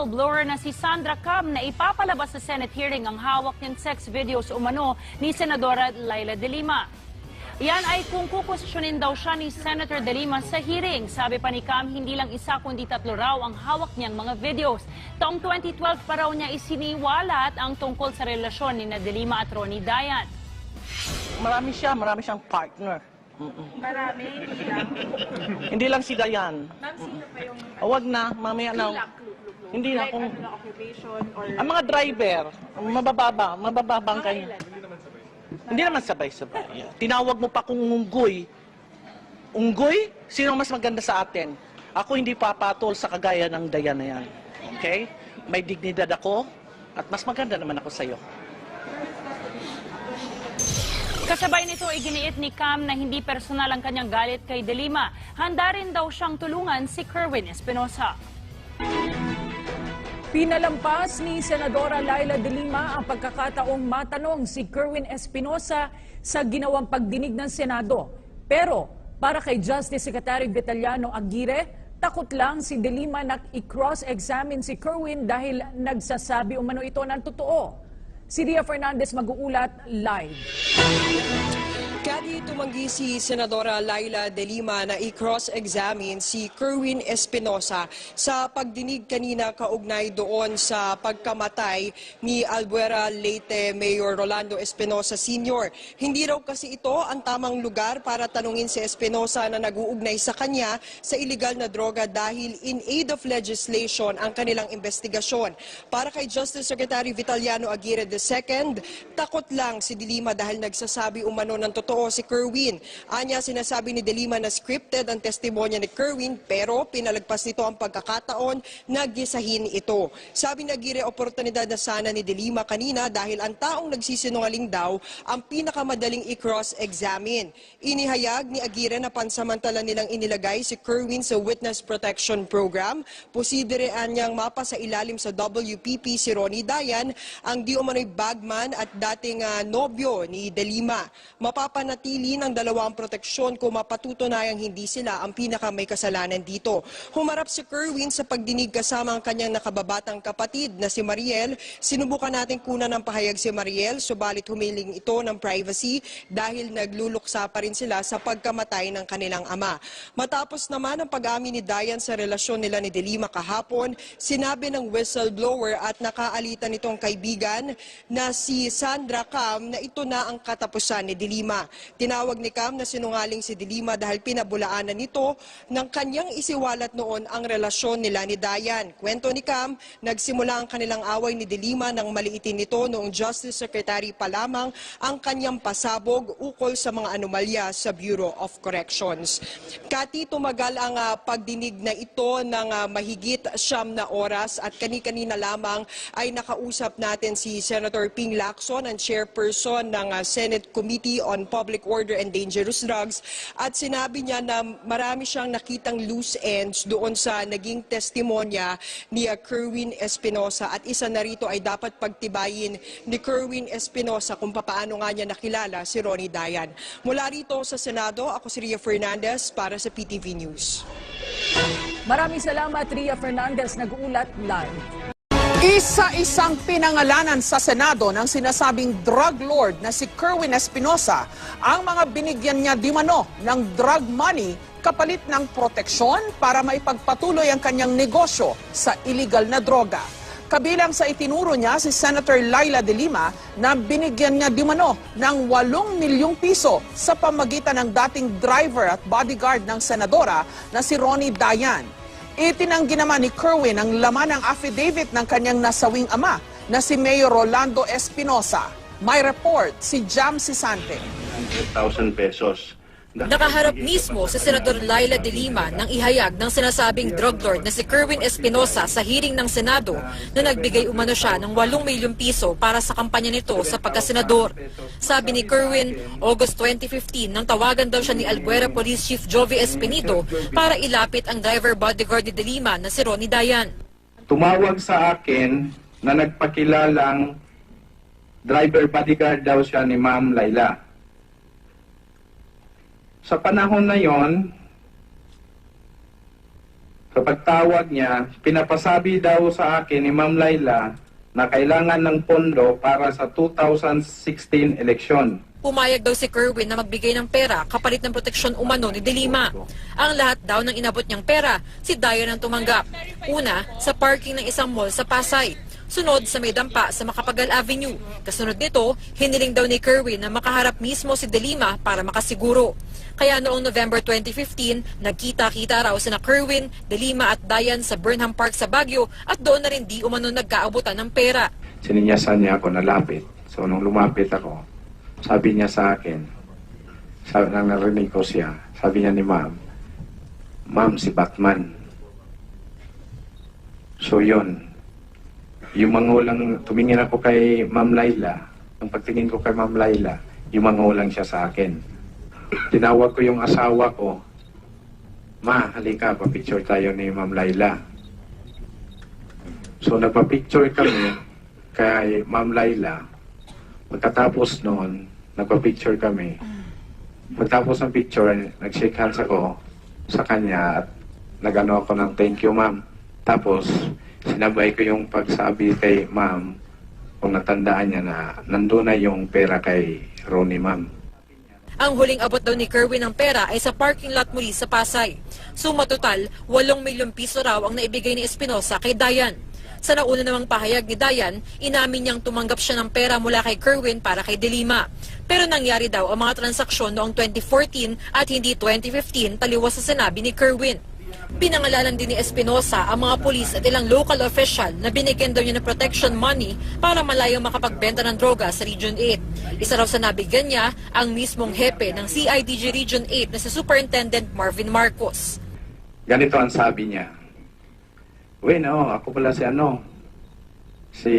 whistleblower na si Sandra Cam na ipapalabas sa Senate hearing ang hawak niyang sex videos umano ni Senadora Laila De Lima. Yan ay kung kukwestiyonin daw siya ni Senator De Lima sa hearing. Sabi pa ni Cam, hindi lang isa kundi tatlo raw ang hawak niyang mga videos. Taong 2012 pa raw niya isiniwalat ang tungkol sa relasyon ni na De Lima at Ronnie Dayan. Marami siya, marami siyang partner. Marami, hindi lang. Hindi lang si Dayan. Ma'am, sino pa yung O, wag na, mamaya na. Hindi na like, kung-. Ang mga driver, ang mabababa, mabababang kayo. Hindi naman sabay-sabay. Tinawag mo pa kung unggoy. Unggoy? Sino mas maganda sa atin? Ako hindi papatol sa kagaya ng Dayan na yan. Okay? May dignidad ako at mas maganda naman ako sa'yo. Kasabay nito, iginiit ni Cam na hindi personal ang kanyang galit kay De Lima. Handa rin daw siyang tulungan si Kerwin Espinosa. Pinalampas ni Senadora Laila de Lima ang pagkakataong matanong si Kerwin Espinosa sa ginawang pagdinig ng Senado. Pero para kay Justice Secretary Vitaliano Aguirre, takot lang si de Lima na i-cross-examine si Kerwin dahil nagsasabi umano ito ng totoo. Si Ria Fernandez mag-uulat live. Kadi tumanggi si Senadora Laila De Lima na i-cross-examine si Kerwin Espinosa sa pagdinig kanina kaugnay doon sa pagkamatay ni Albuera Leyte Mayor Rolando Espinosa Sr. Hindi raw kasi ito ang tamang lugar para tanungin si Espinosa na nag-uugnay sa kanya sa illegal na droga dahil in aid of legislation ang kanilang investigasyon. Para kay Justice Secretary Vitaliano Aguirre II, takot lang si De Lima dahil nagsasabi umano ng totoo si Kerwin. Anya sinasabi ni De Lima na scripted ang testimonya ni Kerwin pero pinalagpas nito ang pagkakataon na gisahin ito. Sabi ni Aguirre, oportunidad na sana ni De Lima kanina dahil ang taong nagsisinungaling daw ang pinakamadaling i-cross-examine. Inihayag ni Aguirre na pansamantala nilang inilagay si Kerwin sa Witness Protection Program. Posidirean niyang mapa sa ilalim sa WPP si Ronnie Dayan, ang di umano'y bagman at dating ah, nobyo ni De Lima. Mapapanatili ng dalawang proteksyon kung mapatutunayang hindi sila ang pinaka may kasalanan dito. Humarap si Kerwin sa pagdinig kasama ang kanyang nakababatang kapatid na si Mariel. Sinubukan natin kunan ng pahayag si Mariel, subalit humiling ito ng privacy dahil nagluluksa pa rin sila sa pagkamatay ng kanilang ama. Matapos naman ang pag-amin ni Dayan sa relasyon nila ni Delima kahapon, sinabi ng whistleblower at nakaalitan nitong kaibigan na si Sandra Cam na ito na ang katapusan ni Delima. Tinawag ni Cam na sinungaling si Delima dahil pinabulaanan nito ng kanyang isiwalat noon ang relasyon nila ni Dayan. Kwento ni Cam, nagsimula ang kanilang away ni Delima nang maliitin nito noong Justice Secretary pa lamang ang kanyang pasabog ukol sa mga anomalya sa Bureau of Corrections. Kati, tumagal ang ah, pagdinig na ito ng ah, mahigit siyam na oras at kani-kanina lamang ay nakausap natin si Senator Ping Lacson, ang chairperson ng ah, Senate Committee on Public Order and Dangerous Drugs at sinabi niya na marami siyang nakitang loose ends doon sa naging testimonya ni ah, Kerwin Espinosa at isa na rito ay dapat pagtibayin ni Kerwin Espinosa kung papaano nga niya nakilala si Ronnie Dayan. Mula rito sa Senado, ako si Ria Fernandez para sa PTV News. Maraming salamat Ria Fernandez nag-uulat live. Isa-isang pinangalanan sa Senado ng sinasabing drug lord na si Kerwin Espinosa ang mga binigyan niya di mano ng drug money kapalit ng proteksyon para maipagpatuloy ang kanyang negosyo sa illegal na droga. Kabilang sa itinuro niya si Senator Laila de Lima na binigyan niya di mano ng 8 milyong piso sa pamagitan ng dating driver at bodyguard ng senadora na si Ronnie Dayan. Itinanggi naman ni Kerwin ang laman ng affidavit ng kanyang nasawing ama na si Mayor Rolando Espinosa. May report si Jam Sisante. 100,000 pesos. Nakaharap mismo sa Senador Laila de Lima nang ihayag ng sinasabing drug lord na si Kerwin Espinosa sa hearing ng Senado na nagbigay umano siya ng 8 milyong piso para sa kampanya nito sa pagkasenador. Sabi ni Kerwin, August 2015 nang tawagan daw siya ni Albuera Police Chief Jovi Espinito para ilapit ang driver bodyguard ni de Lima na si Ronnie Dayan. Tumawag sa akin na nagpakilalang driver bodyguard daw siya ni Ma'am Laila. Sa panahon na yon, sa pagtawag niya, pinapasabi daw sa akin ni Ma'am Laila na kailangan ng pondo para sa 2016 eleksyon. Pumayag daw si Kerwin na magbigay ng pera kapalit ng proteksyon umano ni Delima. Ang lahat daw ng inabot niyang pera, si Dayan ang tumanggap. Una, sa parking ng isang mall sa Pasay. Sunod sa may dampa sa Makapagal Avenue. Kasunod nito, hiniling daw ni Kerwin na makaharap mismo si Delima para makasiguro. Kaya noong November 2015, nagkita-kita raw sina Kerwin, Delima at Dayan sa Burnham Park sa Baguio at doon na rin di umano nagkaabutan ng pera. Sininyasan niya ako na lapit. So nung lumapit ako, sabi niya sa akin, sabi nang narinig ko siya, sabi niya ni ma'am, ma'am si Batman. So yun, yung mangulang, tumingin ako kay ma'am Laila, ang pagtingin ko kay ma'am Laila, yung mangulang siya sa akin. Tinawag ko yung asawa ko, ma, halika, papicture tayo ni ma'am Laila. So nagpa-picture kami kay Ma'am Laila. Pagkatapos noon, nagpa-picture kami. Pagkatapos ng picture, nag-shake hands ako sa kanya at nagano ako ng thank you ma'am. Tapos, sinabay ko yung pagsabi kay ma'am kung natandaan niya na nandun na yung pera kay Ronnie ma'am. Ang huling abot daw ni Kerwin ng pera ay sa parking lot muli sa Pasay. Suma total, 8 milyong piso raw ang naibigay ni Espinosa kay Dayan. Sa nauna namang pahayag ni Dayan, inamin niyang tumanggap siya ng pera mula kay Kerwin para kay Delima. Pero nangyari daw ang mga transaksyon noong 2014 at hindi 2015 taliwas sa sinabi ni Kerwin. Pinangalanan din ni Espinosa ang mga pulis at ilang local official na binigyan daw niya ng protection money para malayong makapagbenta ng droga sa Region 8. Isa raw sa nabigyan niya ang mismong hepe ng CIDG Region 8 na si Superintendent Marvin Marcos. Ganito ang sabi niya. Bueno, ako pala si ano, si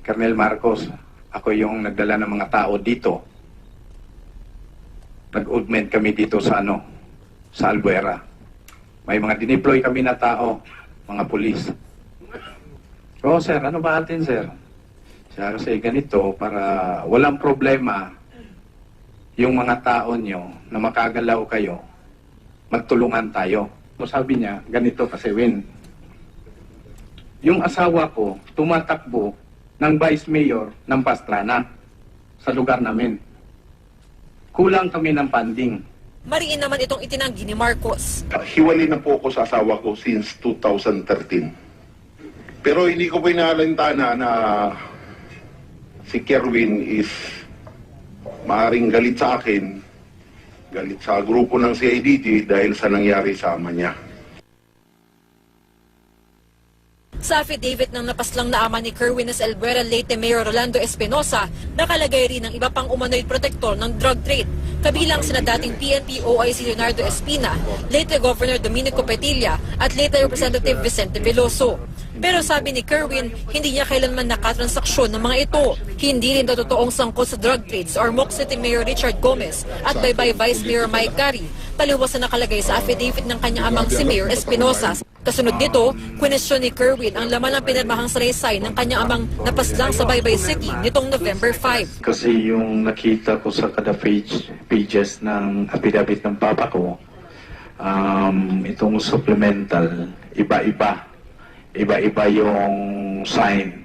Colonel Marcos. Ako yung nagdala ng mga tao dito. Nag-augment kami dito sa ano, sa Albuera. May mga dineploy kami na tao, mga pulis. Oh, sir, ano ba atin, sir? Siya kasi ganito, para walang problema yung mga tao nyo na makagalaw kayo, magtulungan tayo. So sabi niya, ganito kasi Win. Yung asawa ko, tumatakbo ng vice mayor ng Pastrana sa lugar namin. Kulang kami ng funding. Mariin naman itong itinanggi ni Marcos. Hiwalay na po ako sa asawa ko since 2013. Pero hindi ko po inaalintana na si Kerwin is maaring galit sa akin, galit sa grupo ng CIDG dahil sa nangyari sa ama niya. Sa affidavit ng napaslang na ama ni Kerwin S. Leyte Mayor Rolando Espinosa, nakalagay rin ang iba pang umano'y protektor ng drug trade. Kabilang sina dating PNP OIC Leonardo Espina, Leyte Governor Dominico Petilla at Leyte Representative Vicente Veloso. Pero sabi ni Kerwin, hindi niya kailanman nakatransaksyon ng mga ito. Hindi rin daw totoong sangkot sa drug trades or Moc City Mayor Richard Gomez at Baybay Vice Mayor Mike Gary. Taliwas na nakalagay sa affidavit ng kanyang amang si Mayor Espinosa. Kasunod nito, kwenestyon ni Kerwin ang laman ng pinirmahang salaysay ng kanyang amang napaslang sa Baybay City nitong November 5. Kasi yung nakita ko sa kada page, pages ng affidavit ng papa ko, um, itong supplemental, iba-iba. Iba-iba yung sign.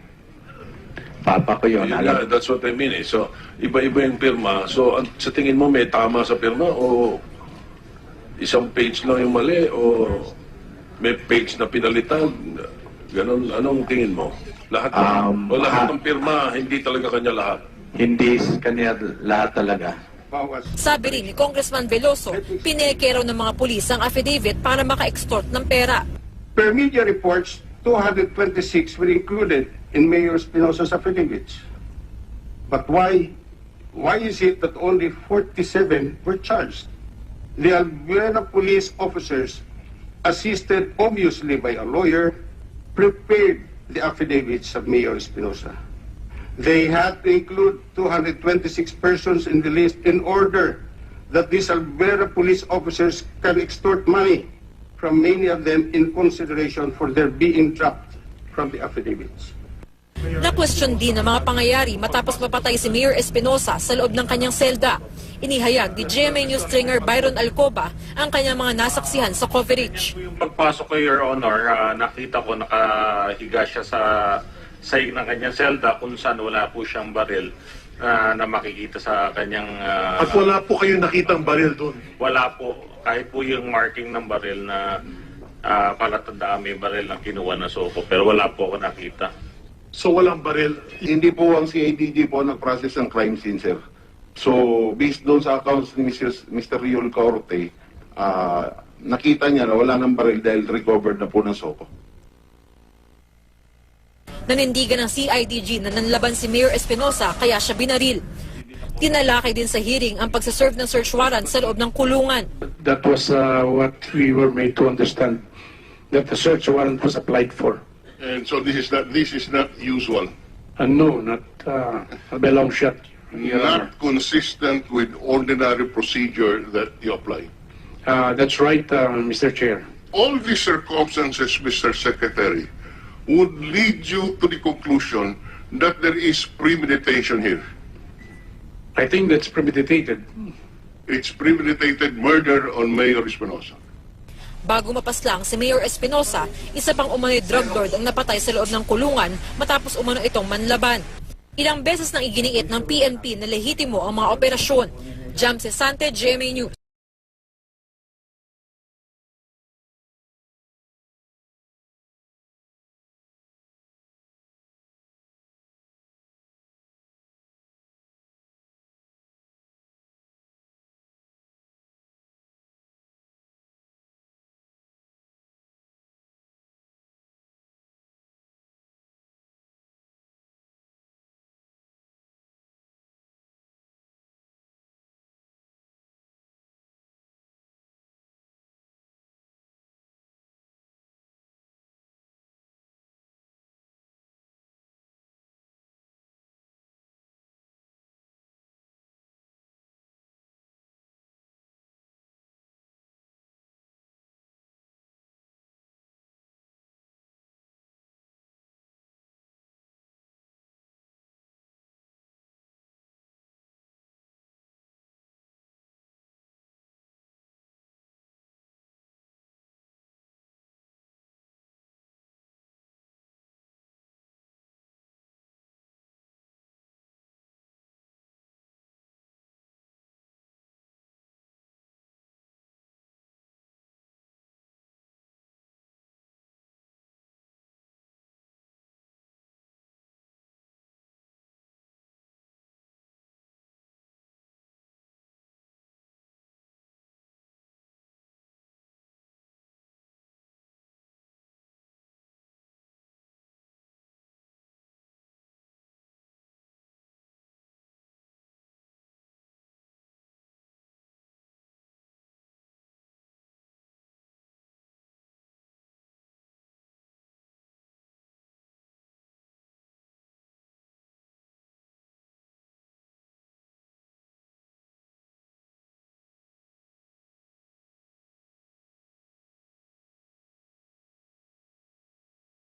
Papa ko yun. Yun Alam, that's what I mean eh. So, iba-iba yung pirma. So, ang- sa tingin mo may tama sa pirma o isang page lang yung mali o may page na pinalitan? Ganon, anong tingin mo? Lahat Um, o lahat ha- ng pirma, hindi talaga kanya lahat. hindi kanya lahat talaga. Sabi rin ni Congressman Veloso, pineke raw ng mga pulis ang affidavit para maka-extort ng pera. Per media reports, 226 were included in Mayor Espinosa's affidavits. But why, why is it that only 47 were charged? The Albuena police officers, assisted obviously by a lawyer, prepared the affidavits of Mayor Espinosa. They had to include 226 persons in the list in order that these Albuera police officers can extort money from many of them in consideration for their being dropped from the affidavits. Na-question din ang mga pangyayari matapos mapatay si Mayor Espinosa sa loob ng kanyang selda. Inihayag ni GMA News stringer Byron Alcoba ang kanyang mga nasaksihan sa coverage. Pagpasok ko, Your Honor, ah, nakita ko nakahiga siya sa sahig ng kanyang selda kung saan wala po siyang baril ah, na makikita sa kanyang... ah, At wala po kayo nakitang baril doon. wala po. Kahit po yung marking ng baril na uh, palatandaan may baril na kinuha na soko. Pero wala po ako nakita. So walang baril. Hindi po ang CIDG po nag-process ng crime scene, sir. So, based doon sa accounts ni Mrs. Mr. Riol Corte, ah, nakita niya na wala ng baril dahil recovered na po ng soko. Nanindigan ng CIDG na nanlaban si Mayor Espinosa kaya siya binaril. Tinalakay din sa hearing ang pagsaserve ng search warrant sa loob ng kulungan. That was uh, what we were made to understand, that the search warrant was applied for. And so this is not this is not usual. And no, not uh, a long shot. Your Honor. Not consistent with ordinary procedure that you apply. Uh, that's right, uh, Mr. Chair. All these circumstances, Mr. Secretary, would lead you to the conclusion that there is premeditation here. I think that's premeditated. It's premeditated murder on Mayor Espinosa. Bago mapaslang si Mayor Espinosa, isa pang umano'y drug lord ang napatay sa loob ng kulungan matapos umano itong manlaban. Ilang beses nang iginiit ng PNP na lehitimo ang mga operasyon. Jam Cesante, GMA News.